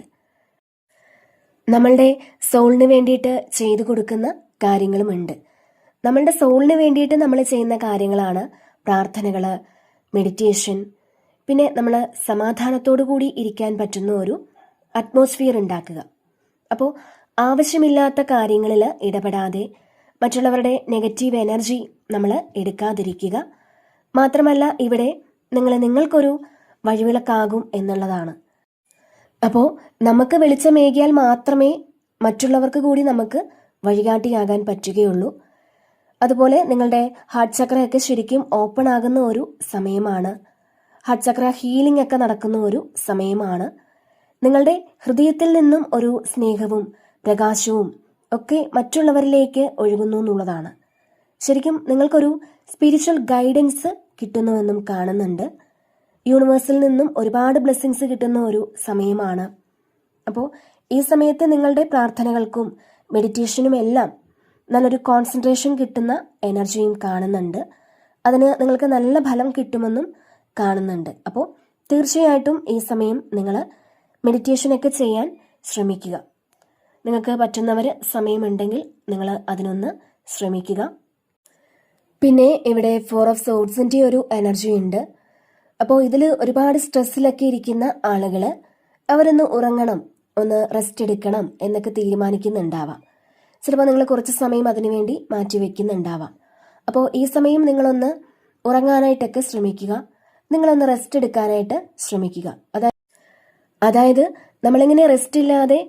നമ്മളുടെ സോളിന് വേണ്ടിയിട്ട് ചെയ്തു കൊടുക്കുന്ന കാര്യങ്ങളുമുണ്ട്. നമ്മളുടെ സോളിന് വേണ്ടിയിട്ട് നമ്മൾ ചെയ്യുന്ന കാര്യങ്ങളാണ് പ്രാർത്ഥനകൾ മെഡിറ്റേഷൻ പിന്നെ നമ്മൾ സമാധാനത്തോടു കൂടി ഇരിക്കാൻ പറ്റുന്ന ഒരു അറ്റ്മോസ്ഫിയർ ഉണ്ടാക്കുക. അപ്പോൾ ആവശ്യമില്ലാത്ത കാര്യങ്ങളിൽ ഇടപെടാതെ മറ്റുള്ളവരുടെ നെഗറ്റീവ് എനർജി നമ്മൾ എടുക്കാതിരിക്കുക. മാത്രമല്ല ഇവിടെ നിങ്ങൾ നിങ്ങൾക്കൊരു വഴിവിളക്കാകും എന്നുള്ളതാണ്. അപ്പോൾ നമുക്ക് വെളിച്ചമേകിയാൽ മാത്രമേ മറ്റുള്ളവർക്ക് കൂടി നമുക്ക് വഴികാട്ടിയാകാൻ പറ്റുകയുള്ളൂ. അതുപോലെ നിങ്ങളുടെ ഹാർട്ട് ചക്രയൊക്കെ ശരിക്കും ഓപ്പൺ ആകുന്ന ഒരു സമയമാണ്. ഹാർട്ട് ചക്ര ഹീലിംഗ് ഒക്കെ നടക്കുന്ന ഒരു സമയമാണ്. നിങ്ങളുടെ ഹൃദയത്തിൽ നിന്നും ഒരു സ്നേഹവും പ്രകാശവും ഒക്കെ മറ്റുള്ളവരിലേക്ക് ഒഴുകുന്നു എന്നുള്ളതാണ്. ശരിക്കും നിങ്ങൾക്കൊരു സ്പിരിച്വൽ ഗൈഡൻസ് കിട്ടുന്നുവെന്നും കാണുന്നുണ്ട്. യൂണിവേഴ്സിൽ നിന്നും ഒരുപാട് ബ്ലെസ്സിങ്സ് കിട്ടുന്ന ഒരു സമയമാണ്. അപ്പോൾ ഈ സമയത്ത് നിങ്ങളുടെ പ്രാർത്ഥനകൾക്കും മെഡിറ്റേഷനും എല്ലാം നല്ലൊരു കോൺസെൻട്രേഷൻ കിട്ടുന്ന എനർജിയും കാണുന്നുണ്ട്. അതിന് നിങ്ങൾക്ക് നല്ല ഫലം കിട്ടുമെന്നും കാണുന്നുണ്ട്. അപ്പോൾ തീർച്ചയായിട്ടും ഈ സമയം നിങ്ങൾ മെഡിറ്റേഷനൊക്കെ ചെയ്യാൻ ശ്രമിക്കുക. നിങ്ങൾക്ക് പറ്റുന്നവർ സമയമുണ്ടെങ്കിൽ നിങ്ങൾ അതിനൊന്ന് ശ്രമിക്കുക. പിന്നെ ഇവിടെ ഫോർ ഓഫ് സോഡ്സിന്റെ ഒരു എനർജി ഉണ്ട്. അപ്പോൾ ഇതിൽ ഒരുപാട് സ്ട്രെസ്സിലൊക്കെ ഇരിക്കുന്ന ആളുകൾ അവരൊന്ന് ഉറങ്ങണം ഒന്ന് റെസ്റ്റ് എടുക്കണം എന്നൊക്കെ തീരുമാനിക്കുന്നുണ്ടാവാം. ചിലപ്പോൾ നിങ്ങൾ കുറച്ച് സമയം അതിനുവേണ്ടി മാറ്റിവെക്കുന്നുണ്ടാവാം അപ്പോൾ ഈ സമയം നിങ്ങളൊന്ന് ഉറങ്ങാനായിട്ടൊക്കെ ശ്രമിക്കുക. നിങ്ങളൊന്ന് റെസ്റ്റ് എടുക്കാനായിട്ട് ശ്രമിക്കുക. അതായത് അതായത് നമ്മളിങ്ങനെ റെസ്റ്റ് ഇല്ലാതെ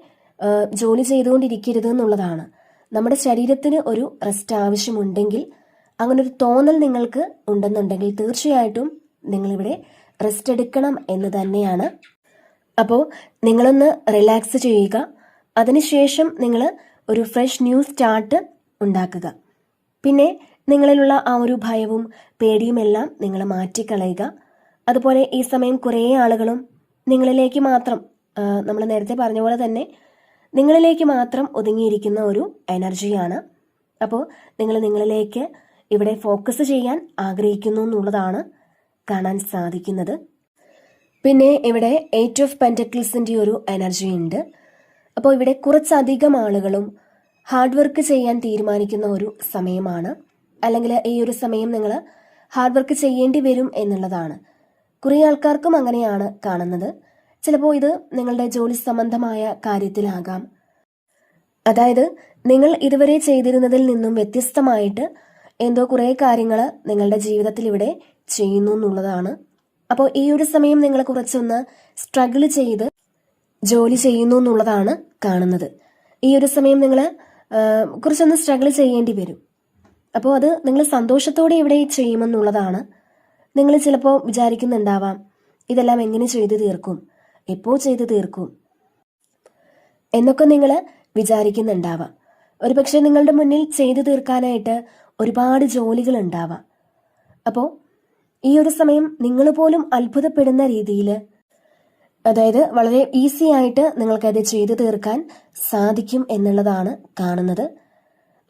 ജോലി ചെയ്തുകൊണ്ടിരിക്കരുത് എന്നുള്ളതാണ്. നമ്മുടെ ശരീരത്തിന് ഒരു റെസ്റ്റ് ആവശ്യമുണ്ടെങ്കിൽ അങ്ങനെ ഒരു തോന്നൽ നിങ്ങൾക്ക് ഉണ്ടെന്നുണ്ടെങ്കിൽ തീർച്ചയായിട്ടും നിങ്ങളിവിടെ റെസ്റ്റ് എടുക്കണം എന്ന് തന്നെയാണ്. അപ്പോൾ നിങ്ങളൊന്ന് റിലാക്സ് ചെയ്യുക. അതിനുശേഷം നിങ്ങൾ ഒരു ഫ്രഷ് ന്യൂ സ്റ്റാർട്ട് ഉണ്ടാക്കുക. പിന്നെ നിങ്ങളിലുള്ള ആ ഒരു ഭയവും പേടിയുമെല്ലാം നിങ്ങൾ മാറ്റിക്കളയുക. അതുപോലെ ഈ സമയം കുറേ ആളുകളും നിങ്ങളിലേക്ക് മാത്രം നമ്മൾ നേരത്തെ പറഞ്ഞ പോലെ തന്നെ നിങ്ങളിലേക്ക് മാത്രം ഒതുങ്ങിയിരിക്കുന്ന ഒരു എനർജിയാണ് അപ്പോൾ നിങ്ങൾ നിങ്ങളിലേക്ക് ഇവിടെ ഫോക്കസ് ചെയ്യാൻ ആഗ്രഹിക്കുന്നു എന്നുള്ളതാണ് കാണാൻ സാധിക്കുന്നത്. പിന്നെ ഇവിടെ എയ്റ്റ് ഓഫ് പെന്റക്കിൾസിന്റെ ഒരു എനർജി ഉണ്ട്. അപ്പോൾ ഇവിടെ കുറച്ചധികം ആളുകളും ഹാർഡ് വർക്ക് ചെയ്യാൻ തീരുമാനിക്കുന്ന ഒരു സമയമാണ്. അല്ലെങ്കിൽ ഈ ഒരു സമയം നിങ്ങൾ ഹാർഡ് വർക്ക് ചെയ്യേണ്ടി വരും എന്നുള്ളതാണ്. കുറേ ആൾക്കാർക്കും അങ്ങനെയാണ് കാണുന്നത്. ചിലപ്പോൾ ഇത് നിങ്ങളുടെ ജോലി സംബന്ധമായ കാര്യത്തിലാകാം. അതായത് നിങ്ങൾ ഇതുവരെ ചെയ്തിരുന്നതിൽ നിന്നും വ്യത്യസ്തമായിട്ട് എന്തോ കുറേ കാര്യങ്ങൾ നിങ്ങളുടെ ജീവിതത്തിൽ ഇവിടെ ചെയ്യുന്നു എന്നുള്ളതാണ്. അപ്പോൾ ഈ ഒരു സമയം നിങ്ങൾ കുറച്ചൊന്ന് സ്ട്രഗിൾ ചെയ്ത് ജോലി ചെയ്യുന്നു എന്നുള്ളതാണ് കാണുന്നത്. ഈ ഒരു സമയം നിങ്ങൾ കുറച്ചൊന്ന് സ്ട്രഗിൾ ചെയ്യേണ്ടി വരും. അപ്പോൾ അത് നിങ്ങൾ സന്തോഷത്തോടെ ഇവിടെ ചെയ്യുമെന്നുള്ളതാണ്. നിങ്ങൾ ചിലപ്പോൾ വിചാരിക്കുന്നുണ്ടാവാം ഇതെല്ലാം എങ്ങനെ ചെയ്തു തീർക്കും എപ്പോൾ ചെയ്തു തീർക്കും എന്നൊക്കെ നിങ്ങൾ വിചാരിക്കുന്നുണ്ടാവാം. ഒരുപക്ഷെ നിങ്ങളുടെ മുന്നിൽ ചെയ്തു തീർക്കാനായിട്ട് ഒരുപാട് ജോലികൾ ഉണ്ടാവാം അപ്പോൾ ഈ ഒരു സമയം നിങ്ങൾ പോലും അത്ഭുതപ്പെടുന്ന രീതിയിൽ അതായത് വളരെ ഈസി ആയിട്ട് നിങ്ങൾക്കത് ചെയ്തു തീർക്കാൻ സാധിക്കും എന്നുള്ളതാണ് കാണുന്നത്.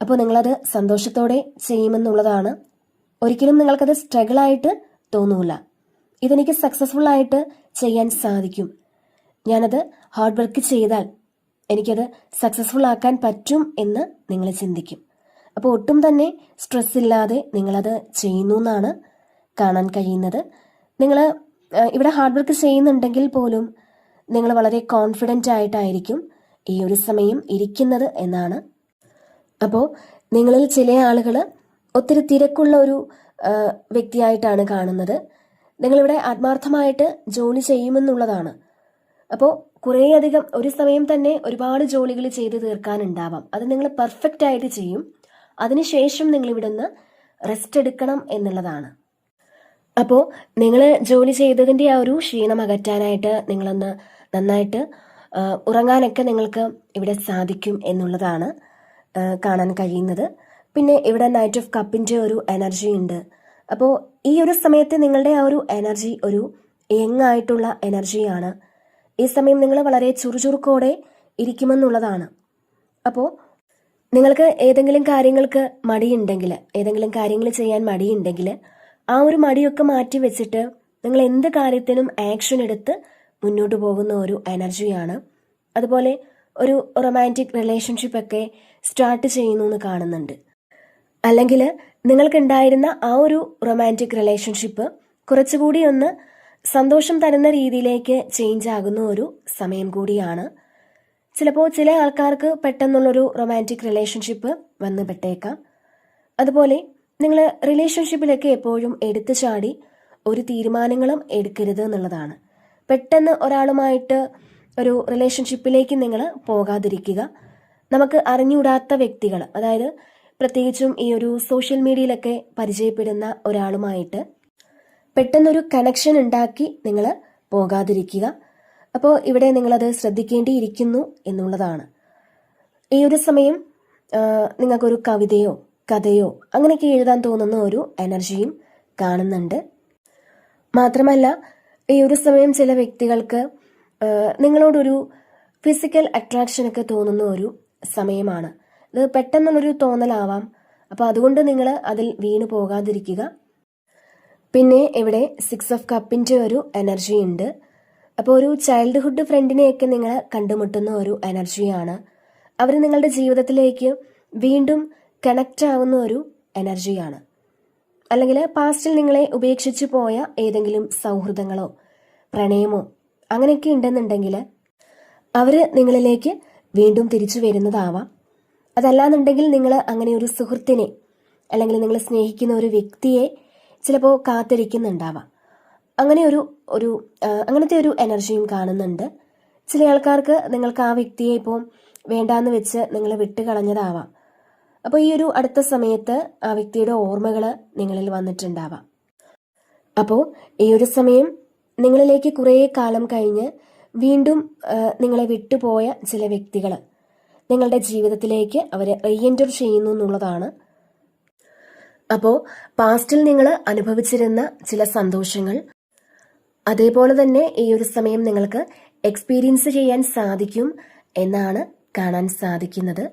അപ്പോൾ നിങ്ങളത് സന്തോഷത്തോടെ ചെയ്യുമെന്നുള്ളതാണ്. ഒരിക്കലും നിങ്ങൾക്കത് സ്ട്രഗിളായിട്ട് തോന്നൂല. ഇതെനിക്ക് സക്സസ്ഫുൾ ആയിട്ട് ചെയ്യാൻ സാധിക്കും. ഞാനത് ഹാർഡ് വർക്ക് ചെയ്താൽ എനിക്കത് സക്സസ്ഫുൾ ആക്കാൻ പറ്റും എന്ന് നിങ്ങൾ ചിന്തിക്കും. അപ്പോൾ ഒട്ടും തന്നെ സ്ട്രെസ് ഇല്ലാതെ നിങ്ങളത് ചെയ്യുന്നു എന്നാണ് കാണാൻ കഴിയുന്നത്. നിങ്ങൾ ഇവിടെ ഹാർഡ് വർക്ക് ചെയ്യുന്നുണ്ടെങ്കിൽ പോലും നിങ്ങൾ വളരെ കോൺഫിഡന്റ് ആയിട്ടായിരിക്കും ഈ ഒരു സമയം ഇരിക്കുന്നത് എന്നാണ്. അപ്പോൾ നിങ്ങളിൽ ചില ആളുകൾ ഒത്തിരി തിരക്കുള്ള ഒരു വ്യക്തിയായിട്ടാണ് കാണുന്നത്. നിങ്ങളിവിടെ ആത്മാർത്ഥമായിട്ട് ജോലി ചെയ്യുമെന്നുള്ളതാണ്. അപ്പോൾ കുറേയധികം ഒരു സമയം തന്നെ ഒരുപാട് ജോലികൾ ചെയ്ത് തീർക്കാനുണ്ടാവാം. അത് നിങ്ങൾ പെർഫെക്റ്റ് ആയിട്ട് ചെയ്യും. അതിനുശേഷം നിങ്ങൾ റെസ്റ്റ് എടുക്കണം എന്നുള്ളതാണ്. അപ്പോൾ നിങ്ങൾ ജോലി ചെയ്തതിന്റെ ആ ഒരു ക്ഷീണം അകറ്റാനായിട്ട് നിങ്ങളൊന്ന് നന്നായിട്ട് ഉറങ്ങാനൊക്കെ നിങ്ങൾക്ക് ഇവിടെ സാധിക്കും എന്നുള്ളതാണ് കാണാൻ കഴിയുന്നത്. പിന്നെ ഇവിടെ നൈറ്റ് ഓഫ് കപ്പിന്റെ ഒരു എനർജി ഉണ്ട്. അപ്പോൾ ഈ ഒരു സമയത്ത് നിങ്ങളുടെ ആ ഒരു എനർജി ഒരു യങ് ആയിട്ടുള്ള എനർജിയാണ് ഈ സമയം നിങ്ങൾ വളരെ ചുറുചുറുക്കോടെ ഇരിക്കുമെന്നുള്ളതാണ്. അപ്പോൾ നിങ്ങൾക്ക് ഏതെങ്കിലും കാര്യങ്ങൾക്ക് മടിയുണ്ടെങ്കിൽ ഏതെങ്കിലും കാര്യങ്ങൾ ചെയ്യാൻ മടിയുണ്ടെങ്കിൽ ആ ഒരു മടിയൊക്കെ മാറ്റി വെച്ചിട്ട് നിങ്ങൾ എന്ത് കാര്യത്തിനും ആക്ഷൻ എടുത്ത് മുന്നോട്ട് പോകുന്ന ഒരു എനർജിയാണ് അതുപോലെ ഒരു റൊമാന്റിക് റിലേഷൻഷിപ്പ് ഒക്കെ സ്റ്റാർട്ട് ചെയ്യുന്നു എന്ന് കാണുന്നുണ്ട്. അല്ലെങ്കിൽ നിങ്ങൾക്കുണ്ടായിരുന്ന ആ ഒരു റൊമാന്റിക് റിലേഷൻഷിപ്പ് കുറച്ചുകൂടി ഒന്ന് സന്തോഷം തരുന്ന രീതിയിലേക്ക് ചേഞ്ച് ആകുന്ന ഒരു സമയം കൂടിയാണ്. ചിലപ്പോൾ ചില ആൾക്കാർക്ക് പെട്ടെന്നുള്ളൊരു റൊമാന്റിക് റിലേഷൻഷിപ്പ് വന്ന് പെട്ടേക്കാം. അതുപോലെ നിങ്ങൾ റിലേഷൻഷിപ്പിലൊക്കെ എപ്പോഴും എടുത്തു ചാടി ഒരു തീരുമാനങ്ങളും എടുക്കരുത് എന്നുള്ളതാണ്. പെട്ടെന്ന് ഒരാളുമായിട്ട് ഒരു റിലേഷൻഷിപ്പിലേക്ക് നിങ്ങൾ പോകാതിരിക്കുക. നമുക്ക് അറിഞ്ഞുകൂടാത്ത വ്യക്തികൾ അതായത് പ്രത്യേകിച്ചും ഈ ഒരു സോഷ്യൽ മീഡിയയിലൊക്കെ പരിചയപ്പെടുന്ന ഒരാളുമായിട്ട് പെട്ടെന്നൊരു കണക്ഷൻ ഉണ്ടാക്കി നിങ്ങൾ പോകാതിരിക്കുക. അപ്പോൾ ഇവിടെ നിങ്ങളത് ശ്രദ്ധിക്കേണ്ടിയിരിക്കുന്നു എന്നുള്ളതാണ്. ഈ ഒരു സമയം നിങ്ങൾക്കൊരു കവിതയോ കഥയോ അങ്ങനെയൊക്കെ എഴുതാൻ തോന്നുന്ന ഒരു എനർജിയും കാണുന്നുണ്ട്. മാത്രമല്ല ഈ ഒരു സമയം ചില വ്യക്തികൾക്ക് നിങ്ങളോടൊരു ഫിസിക്കൽ അട്രാക്ഷനൊക്കെ തോന്നുന്ന ഒരു സമയമാണ്. ഇത് പെട്ടെന്നുള്ളൊരു തോന്നലാവാം. അപ്പോൾ അതുകൊണ്ട് നിങ്ങൾ അതിൽ വീണു പോകാതിരിക്കുക. പിന്നെ ഇവിടെ സിക്സ് ഓഫ് കപ്പിന്റെ ഒരു എനർജി ഉണ്ട്. അപ്പോൾ ഒരു ചൈൽഡ്ഹുഡ് ഫ്രണ്ടിനെയൊക്കെ നിങ്ങൾ കണ്ടുമുട്ടുന്ന ഒരു എനർജിയാണ് അവർ നിങ്ങളുടെ ജീവിതത്തിലേക്ക് വീണ്ടും കണക്റ്റ് ആവുന്ന ഒരു എനർജിയാണ് അല്ലെങ്കിൽ പാസ്റ്റിൽ നിങ്ങളെ ഉപേക്ഷിച്ചു പോയ ഏതെങ്കിലും സൗഹൃദങ്ങളോ പ്രണയമോ അങ്ങനെയൊക്കെ ഉണ്ടെന്നുണ്ടെങ്കിൽ അവർ നിങ്ങളിലേക്ക് വീണ്ടും തിരിച്ചു വരുന്നതാവാം. അതല്ലാന്നുണ്ടെങ്കിൽ നിങ്ങൾ അങ്ങനെ ഒരു സുഹൃത്തിനെ അല്ലെങ്കിൽ നിങ്ങൾ സ്നേഹിക്കുന്ന ഒരു വ്യക്തിയെ ചിലപ്പോൾ കാത്തിരിക്കുന്നുണ്ടാവാം. അങ്ങനെ ഒരു ഒരു അങ്ങനത്തെ ഒരു എനർജിയും കാണുന്നുണ്ട്. ചില ആൾക്കാർക്ക് നിങ്ങൾക്ക് ആ വ്യക്തിയെ ഇപ്പോൾ വേണ്ടാന്ന് വെച്ച് നിങ്ങളെ വിട്ട് കളഞ്ഞതാവാം അപ്പോൾ ഈ ഒരു അടുത്ത സമയത്ത് ആ വ്യക്തിയുടെ ഓർമ്മകൾ നിങ്ങളിൽ വന്നിട്ടുണ്ടാവാം. അപ്പോൾ ഈ ഒരു സമയം നിങ്ങളിലേക്ക് കുറേ കാലം കഴിഞ്ഞ് വീണ്ടും നിങ്ങളെ വിട്ടുപോയ ചില വ്യക്തികൾ നിങ്ങളുടെ ജീവിതത്തിലേക്ക് അവരെ റീഎന്റർ ചെയ്യുന്നു എന്നുള്ളതാണ്. അപ്പോൾ പാസ്റ്റിൽ നിങ്ങൾ അനുഭവിച്ചിരുന്ന ചില സന്തോഷങ്ങൾ അതേപോലെ തന്നെ ഈ ഒരു സമയം നിങ്ങൾക്ക് എക്സ്പീരിയൻസ് ചെയ്യാൻ സാധിക്കും എന്നാണ് കാണാൻ സാധിക്കുന്നത്.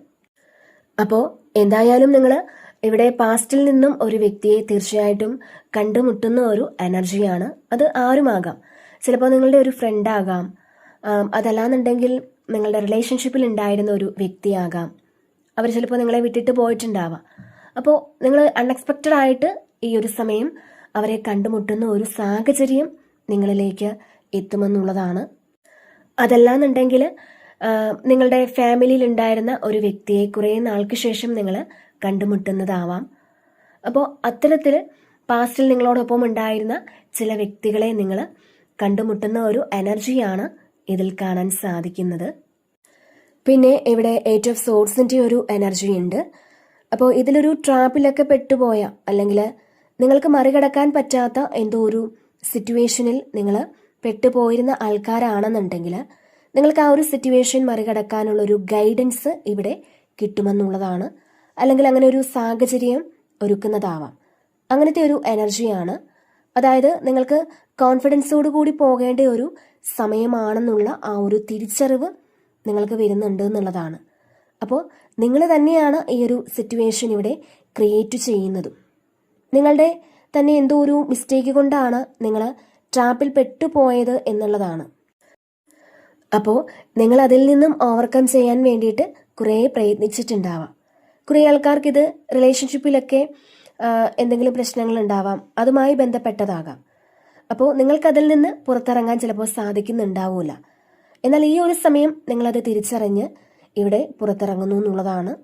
അപ്പോൾ എന്തായാലും നിങ്ങൾ ഇവിടെ പാസ്റ്റിൽ നിന്നും ഒരു വ്യക്തിയെ തീർച്ചയായിട്ടും കണ്ടുമുട്ടുന്ന ഒരു എനർജിയാണ് അത് ആരുമാകാം? ചിലപ്പോൾ നിങ്ങളുടെ ഒരു ഫ്രണ്ട് ആകാം. ആം, അതല്ലാന്നുണ്ടെങ്കിൽ നിങ്ങളുടെ റിലേഷൻഷിപ്പിൽ ഉണ്ടായിരുന്ന ഒരു വ്യക്തിയാകാം. അവർ ചിലപ്പോൾ നിങ്ങളെ വിട്ടിട്ട് പോയിട്ടുണ്ടാവാം. അപ്പോൾ നിങ്ങൾ അൺഎക്സ്പെക്റ്റഡ് ആയിട്ട് ഈ ഒരു സമയം അവരെ കണ്ടുമുട്ടുന്ന ഒരു സാഹചര്യം നിങ്ങളിലേക്ക് എത്തുമെന്നുള്ളതാണ്. അതല്ലാന്നുണ്ടെങ്കിൽ നിങ്ങളുടെ ഫാമിലിയിൽ ഉണ്ടായിരുന്ന ഒരു വ്യക്തിയെ കുറേ നാൾക്ക് ശേഷം നിങ്ങൾ കണ്ടുമുട്ടുന്നതാവാം. അപ്പോൾ അത്തരത്തിൽ പാസ്റ്റിൽ നിങ്ങളോടൊപ്പം ഉണ്ടായിരുന്ന ചില വ്യക്തികളെ നിങ്ങൾ കണ്ടുമുട്ടുന്ന ഒരു എനർജിയാണ് ഇതിൽ കാണാൻ സാധിക്കുന്നത്. പിന്നെ ഇവിടെ എയ്റ്റ് ഓഫ് സോഴ്സിന്റെ ഒരു എനർജി ഉണ്ട്. അപ്പോൾ ഇതിലൊരു ട്രാപ്പിലൊക്കെ പെട്ടുപോയ അല്ലെങ്കിൽ നിങ്ങൾക്ക് മറികടക്കാൻ പറ്റാത്ത എന്തോ ഒരു സിറ്റുവേഷനിൽ നിങ്ങൾ പെട്ടുപോയിരുന്ന ആൾക്കാരാണെന്നുണ്ടെങ്കിൽ നിങ്ങൾക്ക് ആ ഒരു സിറ്റുവേഷൻ മറികടക്കാനുള്ള ഒരു ഗൈഡൻസ് ഇവിടെ കിട്ടുമെന്നുള്ളതാണ്. അല്ലെങ്കിൽ അങ്ങനെ ഒരു സാഹചര്യം ഒരുക്കുന്നതാവാം. അങ്ങനത്തെ ഒരു എനർജിയാണ് അതായത് നിങ്ങൾക്ക് കോൺഫിഡൻസോട് കൂടി പോകേണ്ട ഒരു സമയമാണെന്നുള്ള ആ ഒരു തിരിച്ചറിവ് നിങ്ങൾക്ക് വരുന്നുണ്ട് എന്നുള്ളതാണ്. അപ്പോൾ നിങ്ങൾ തന്നെയാണ് ഈ ഒരു സിറ്റുവേഷൻ ഇവിടെ ക്രിയേറ്റ് ചെയ്യുന്നതും. നിങ്ങളുടെ തന്നെ എന്തോ ഒരു മിസ്റ്റേക്ക് കൊണ്ടാണ് നിങ്ങൾ ട്രാപ്പിൽ പെട്ടുപോയത് എന്നുള്ളതാണ്. അപ്പോൾ നിങ്ങൾ അതിൽ നിന്നും ഓവർകം ചെയ്യാൻ വേണ്ടിയിട്ട് കുറേ പ്രയത്നിച്ചിട്ടുണ്ടാവാം. കുറേ ആൾക്കാർക്ക് ഇത് റിലേഷൻഷിപ്പിലൊക്കെ എന്തെങ്കിലും പ്രശ്നങ്ങൾ ഉണ്ടാവാം. അതുമായി ബന്ധപ്പെട്ടതാകാം. അപ്പോൾ നിങ്ങൾക്കതിൽ നിന്ന് പുറത്തിറങ്ങാൻ ചിലപ്പോൾ സാധിക്കുന്നുണ്ടാവില്ല എന്നാൽ ഈ ഒരു സമയം നിങ്ങളത് തിരിച്ചറിഞ്ഞ് ഇവിടെ പുറത്തിറങ്ങുന്നു എന്നുള്ളതാണ്.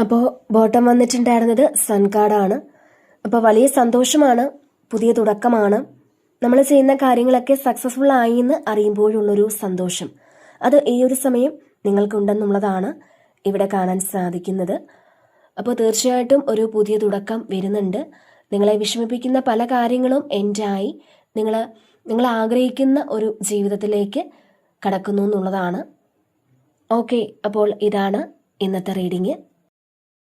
അപ്പോൾ ബോട്ടം വന്നിട്ടുണ്ടായിരുന്നത് സൺകാർഡാണ് അപ്പോൾ വലിയ സന്തോഷമാണ് പുതിയ തുടക്കമാണ്. നമ്മൾ ചെയ്യുന്ന കാര്യങ്ങളൊക്കെ സക്സസ്ഫുൾ ആയി എന്ന് അറിയുമ്പോഴുള്ളൊരു സന്തോഷം. അത് ഈ ഒരു സമയം നിങ്ങൾക്കുണ്ടെന്നുള്ളതാണ് ഇവിടെ കാണാൻ സാധിക്കുന്നത്. അപ്പോൾ തീർച്ചയായിട്ടും ഒരു പുതിയ തുടക്കം വരുന്നുണ്ട്. നിങ്ങളെ വിഷമിപ്പിക്കുന്ന പല കാര്യങ്ങളും എൻഡായി നിങ്ങൾ നിങ്ങൾ ആഗ്രഹിക്കുന്ന ഒരു ജീവിതത്തിലേക്ക് കടക്കുന്നു എന്നുള്ളതാണ്. ഓക്കെ അപ്പോൾ ഇതാണ് ഇന്നത്തെ റീഡിങ്.